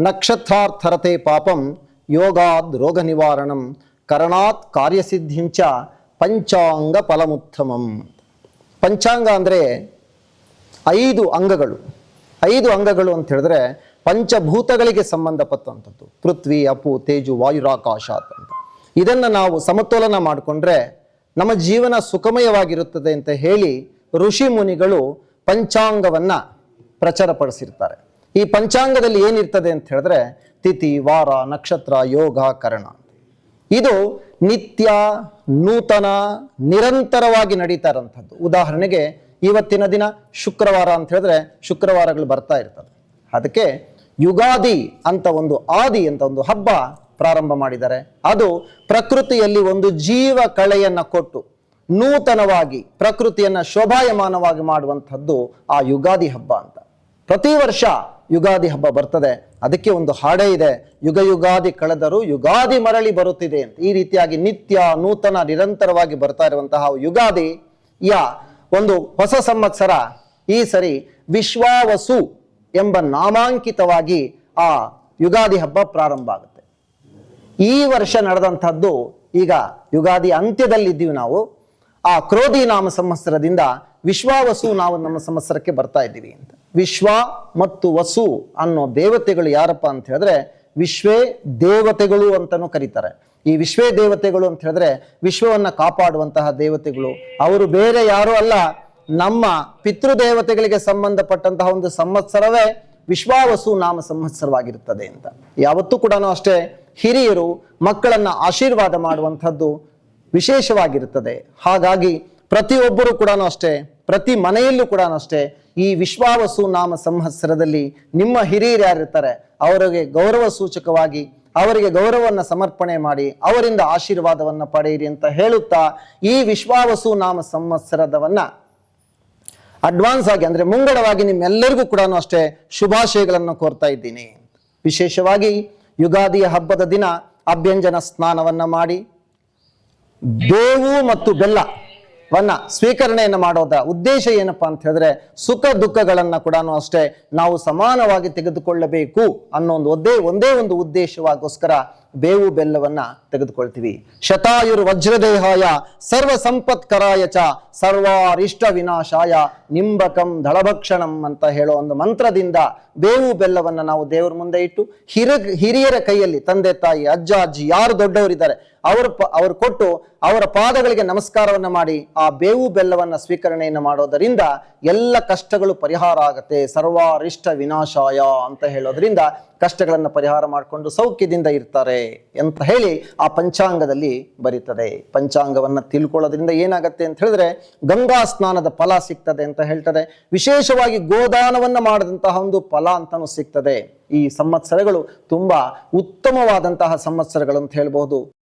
ನಕ್ಷತ್ರಾರ್ಥರತೆ ಪಾಪಂ ಯೋಗಾದ್ ರೋಗ ನಿವಾರಣಂ ಕರಣಾತ್ ಕಾರ್ಯಸಿದ್ಧಿಂಚ ಪಂಚಾಂಗ ಫಲಮುತ್ತಮಂ. ಪಂಚಾಂಗ ಅಂದರೆ ಐದು ಅಂಗಗಳು. ಐದು ಅಂಗಗಳು ಅಂತ ಹೇಳಿದ್ರೆ ಪಂಚಭೂತಗಳಿಗೆ ಸಂಬಂಧಪಟ್ಟಂಥದ್ದು. ಪೃಥ್ವಿ, ಅಪು, ತೇಜು ವಾಯುರಾಕಾಶ ಅಂತ. ಇದನ್ನು ನಾವು ಸಮತೋಲನ ಮಾಡಿಕೊಂಡ್ರೆ ನಮ್ಮ ಜೀವನ ಸುಖಮಯವಾಗಿರುತ್ತದೆ ಅಂತ ಹೇಳಿ ಋಷಿ ಮುನಿಗಳು ಪಂಚಾಂಗವನ್ನು ಪ್ರಚಾರಪಡಿಸಿರ್ತಾರೆ. ಈ ಪಂಚಾಂಗದಲ್ಲಿ ಏನಿರ್ತದೆ ಅಂತ ಹೇಳಿದ್ರೆ ತಿಥಿ, ವಾರ, ನಕ್ಷತ್ರ, ಯೋಗ, ಕರಣ. ಇದು ನಿತ್ಯ ನೂತನ, ನಿರಂತರವಾಗಿ ನಡೀತಾ ಇರೋಂಥದ್ದು ಉದಾಹರಣೆಗೆ ಇವತ್ತಿನ ದಿನ ಶುಕ್ರವಾರ ಅಂತ ಹೇಳಿದ್ರೆ ಶುಕ್ರವಾರಗಳು ಬರ್ತಾ ಇರ್ತದೆ ಅದಕ್ಕೆ ಯುಗಾದಿ ಅಂತ ಒಂದು ಆದಿ ಅಂತ ಒಂದು ಹಬ್ಬ ಪ್ರಾರಂಭ ಮಾಡಿದ್ದಾರೆ. ಅದು ಪ್ರಕೃತಿಯಲ್ಲಿ ಒಂದು ಜೀವ ಕಳೆಯನ್ನು ಕೊಟ್ಟು ನೂತನವಾಗಿ, ಪ್ರಕೃತಿಯನ್ನು ಶೋಭಾಯಮಾನವಾಗಿ ಮಾಡುವಂಥದ್ದು ಆ ಯುಗಾದಿ ಹಬ್ಬ ಅಂತ. ಪ್ರತಿ ವರ್ಷ ಯುಗಾದಿ ಹಬ್ಬ ಬರ್ತದೆ. ಅದಕ್ಕೆ ಒಂದು ಹಾಡೇ ಇದೆ. ಯುಗ ಯುಗಾದಿ ಕಳೆದರೂ ಯುಗಾದಿ ಮರಳಿ ಬರುತ್ತಿದೆ ಅಂತ. ಈ ರೀತಿಯಾಗಿ ನಿತ್ಯ ನೂತನ ನಿರಂತರವಾಗಿ ಬರ್ತಾ ಇರುವಂತಹ ಯುಗಾದಿ ಯ ಒಂದು ಹೊಸ ಸಂವತ್ಸರ ಈ ಸರಿ ವಿಶ್ವಾವಸು ಎಂಬ ನಾಮಾಂಕಿತವಾಗಿ ಆ ಯುಗಾದಿ ಹಬ್ಬ ಪ್ರಾರಂಭ ಆಗುತ್ತೆ. ಈ ವರ್ಷ ನಡೆದಂಥದ್ದು ಈಗ ಯುಗಾದಿ ಅಂತ್ಯದಲ್ಲಿದ್ದೀವಿ ನಾವು. ಆ ಕ್ರೋಧಿ ನಾಮ ಸಂವತ್ಸರದಿಂದ ವಿಶ್ವಾವಸು ನಾವು ನಮ್ಮ ಸಂವತ್ಸರಕ್ಕೆ ಬರ್ತಾ ಇದ್ದೀವಿ ಅಂತ. ವಿಶ್ವ ಮತ್ತು ವಸು ಅನ್ನೋ ದೇವತೆಗಳು ಯಾರಪ್ಪ ಅಂತ ಹೇಳಿದ್ರೆ ವಿಶ್ವೇ ದೇವತೆಗಳು ಅಂತಲೂ ಕರೀತಾರೆ. ಈ ವಿಶ್ವೇ ದೇವತೆಗಳು ಅಂತ ಹೇಳಿದ್ರೆ ವಿಶ್ವವನ್ನ ಕಾಪಾಡುವಂತಹ ದೇವತೆಗಳು. ಅವರು ಬೇರೆ ಯಾರು ಅಲ್ಲ. ನಮ್ಮ ಪಿತೃದೇವತೆಗಳಿಗೆ ಸಂಬಂಧಪಟ್ಟಂತಹ ಒಂದು ಸಂವತ್ಸರವೇ ವಿಶ್ವಾವಸು ನಾಮ ಸಂವತ್ಸರವಾಗಿರುತ್ತದೆ ಅಂತ. ಯಾವತ್ತೂ ಕೂಡ ಅಷ್ಟೇ ಹಿರಿಯರು ಮಕ್ಕಳನ್ನ ಆಶೀರ್ವಾದ ಮಾಡುವಂಥದ್ದು ವಿಶೇಷವಾಗಿರುತ್ತದೆ. ಹಾಗಾಗಿ ಪ್ರತಿಯೊಬ್ಬರು ಕೂಡ ಅಷ್ಟೇ, ಪ್ರತಿ ಮನೆಯಲ್ಲೂ ಕೂಡ ಅಷ್ಟೇ ಈ ವಿಶ್ವಾವಸು ನಾಮ ಸಂವತ್ಸರದಲ್ಲಿ ನಿಮ್ಮ ಹಿರಿಯರು ಯಾರಿರ್ತಾರೆ? ಅವರಿಗೆ ಗೌರವ ಸೂಚಕವಾಗಿ, ಅವರಿಗೆ ಗೌರವವನ್ನು ಸಮರ್ಪಣೆ ಮಾಡಿ, ಅವರಿಂದ ಆಶೀರ್ವಾದವನ್ನು ಪಡೆಯಿರಿ ಅಂತ ಹೇಳುತ್ತಾ ಈ ವಿಶ್ವಾವಸು ನಾಮ ಸಂವತ್ಸರದವನ್ನ. ಅಡ್ವಾನ್ಸ್ ಆಗಿ ಅಂದ್ರೆ ಮುಂಗಡವಾಗಿ ನಿಮ್ಮೆಲ್ಲರಿಗೂ ಕೂಡ ಅಷ್ಟೇ ಶುಭಾಶಯಗಳನ್ನು ಕೋರ್ತಾ ಇದ್ದೀನಿ. ವಿಶೇಷವಾಗಿ ಯುಗಾದಿಯ ಹಬ್ಬದ ದಿನ ಅಭ್ಯಂಜನ ಸ್ನಾನವನ್ನ ಮಾಡಿ, ಬೇವು ಮತ್ತು ಬೆಲ್ಲವನ್ನ ಸ್ವೀಕರಣೆಯನ್ನು ಮಾಡೋದ ಉದ್ದೇಶ ಏನಪ್ಪಾ ಅಂತ ಹೇಳಿದ್ರೆ ಸುಖ ದುಃಖಗಳನ್ನ ಕೂಡ ಅಷ್ಟೇ ನಾವು ಸಮಾನವಾಗಿ ತೆಗೆದುಕೊಳ್ಳಬೇಕು ಅನ್ನೋ ಒಂದು ಒಂದೇ ಒಂದೇ ಒಂದು ಉದ್ದೇಶವಾಗೋಸ್ಕರ ಬೇವು ಬೆಲ್ಲವನ್ನ ತೆಗೆದುಕೊಳ್ತೀವಿ. ಶತಾಯುರ್ ವಜ್ರದೇಹಾಯ ಸರ್ವ ಸಂಪತ್ಕರಾಯ ಚ ಸರ್ವಾರಿಷ್ಟ ವಿನಾಶಾಯ ನಿಂಬಕಂ ದಳಭಕ್ಷಣಂ ಅಂತ ಹೇಳೋ ಒಂದು ಮಂತ್ರದಿಂದ ಬೇವು ಬೆಲ್ಲವನ್ನ ನಾವು ದೇವರ ಮುಂದೆ ಇಟ್ಟು ಹಿರ ಹಿರಿಯರ ಕೈಯಲ್ಲಿ ತಂದೆ ತಾಯಿ, ಅಜ್ಜ, ಅಜ್ಜಿ ಯಾರು ದೊಡ್ಡವರಿದ್ದಾರೆ ಅವ್ರ ಅವ್ರು ಕೊಟ್ಟು ಅವರ ಪಾದಗಳಿಗೆ ನಮಸ್ಕಾರವನ್ನು ಮಾಡಿ ಆ ಬೇವು ಬೆಲ್ಲವನ್ನು ಸ್ವೀಕರಣೆಯನ್ನು ಮಾಡೋದರಿಂದ ಎಲ್ಲ ಕಷ್ಟಗಳು ಪರಿಹಾರ ಆಗತ್ತೆ. ಸರ್ವಾರಿಷ್ಟ ವಿನಾಶಾಯ ಅಂತ ಹೇಳೋದ್ರಿಂದ ಕಷ್ಟಗಳನ್ನು ಪರಿಹಾರ ಮಾಡಿಕೊಂಡು ಸೌಖ್ಯದಿಂದ ಇರ್ತಾರೆ ಅಂತ ಹೇಳಿ ಆ ಪಂಚಾಂಗದಲ್ಲಿ ಬರೀತದೆ. ಪಂಚಾಂಗವನ್ನು ತಿಳ್ಕೊಳ್ಳೋದ್ರಿಂದ ಏನಾಗತ್ತೆ ಅಂತ ಹೇಳಿದ್ರೆ ಗಂಗಾ ಸ್ನಾನದ ಫಲ ಸಿಗ್ತದೆ ಅಂತ ಹೇಳ್ತಾರೆ ವಿಶೇಷವಾಗಿ ಗೋದಾನವನ್ನು ಮಾಡಿದಂತಹ ಒಂದು ಫಲ ಅಂತಲೂ ಸಿಗ್ತದೆ. ಈ ಸಂವತ್ಸರಗಳು ತುಂಬ ಉತ್ತಮವಾದಂತಹ ಸಂವತ್ಸರಗಳು ಅಂತ ಹೇಳ್ಬಹುದು.